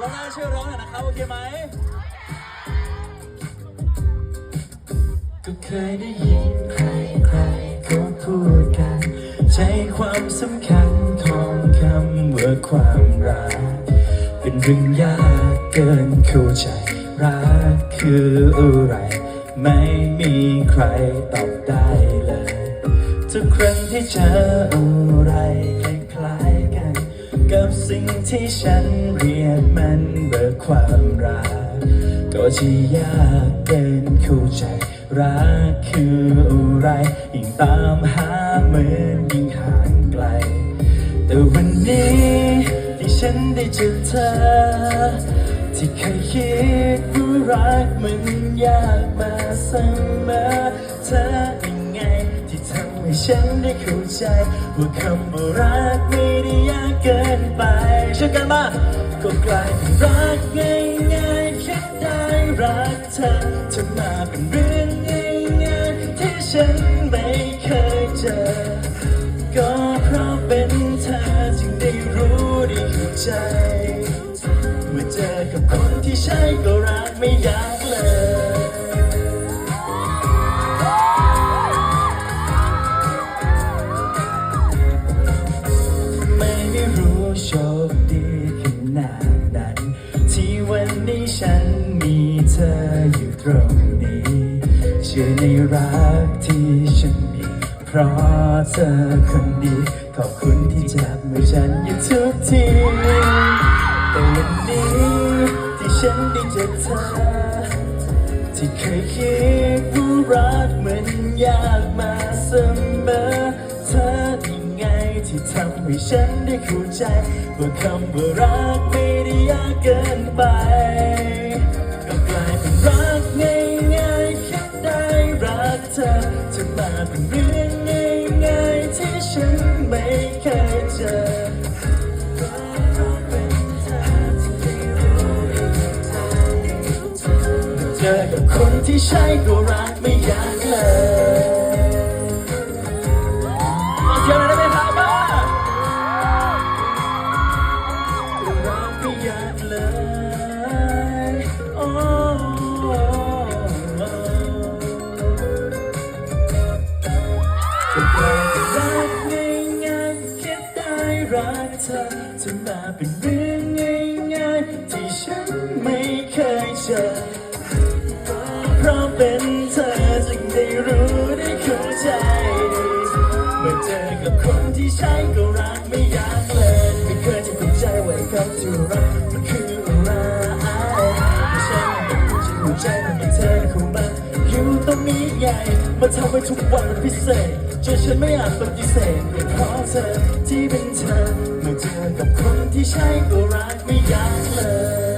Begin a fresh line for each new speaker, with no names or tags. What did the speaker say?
เราน่าช่วยร้องหน่อยนะครับ โอเคไหม
ก็เคยได้ยินใครใครก็พูดกันใจความสำคัญของคำว่าความรัก เป็นเรื่องยากเกินเข้าใจ รักคืออะไร ไม่มีใครตอบได้เลย ทุกครั้งที่เจอ สิ่งที่ฉันเรียกมันเบิกความรักก็จะยากเกินเข้าใจ รักคืออะไร ยิ่งตามหาเหมือนยิ่งห่างไกล แต่วันนี้ที่ฉันได้เจอเธอ ที่เคยคิดว่ารักมันยากมาเสมอเธอยังไง ที่ทำให้ฉันได้เข้าใจ ว่าคำว่ารักไม่ได้ยาก เกินไปช่วยกันมาก็กลายเป็นรักง่ายๆแค่ได้รักเธอจะมาเป็นเรื่องง่ายๆที่ฉันไม่เคยเจอ ก็เพราะเป็นเธอจึงได้รู้ได้เข้าใจ เมื่อเจอกับคนที่ใช่ก็รักไม่ยาก อยู่ตรงนี้ เชื่อในรักที่ฉันมี เพราะเธอคนดี ขอบคุณที่จับมือฉันอยู่ทุกที แต่วันนี้ที่ฉันได้เจอเธอ ที่เคยคิดว่ารักมันยากมาเสมอเธอยังไงที่ทำให้ฉันได้เข้าใจ ว่าคำว่ารักไม่ได้ยากเกินไป มาเป็นเรื่องง่ายๆที่ฉันไม่เคยเจอเธอที่ได้รู้ได้เข้าใจเจอกับคนที่ใช่ก็รักไม่อยากเลย รักง่ายๆแค่ได้รักเธอจะมาเป็นเรื่องง่ายๆที่ฉันไม่เคยเจอเพราะเป็นเธอจึงได้รู้ได้เข้าใจเมื่อเจอกับคนที่ใช่ก็รักไม่ยากเลยไม่เคยจะเข้าใจว่าคำที่รักมันคืออะไรไม่ใช่ไม่พูดจะหัวใจมันมีเธอเข้ามาอยู่ตรงนี้ไงมาทำให้ทุกวันมันพิเศษ จนฉันไม่อาจปฏิเสธเรื่องเธอที่เป็นเธอเมื่อเจอกับคนที่ใช่ก็รักไม่อยากเลย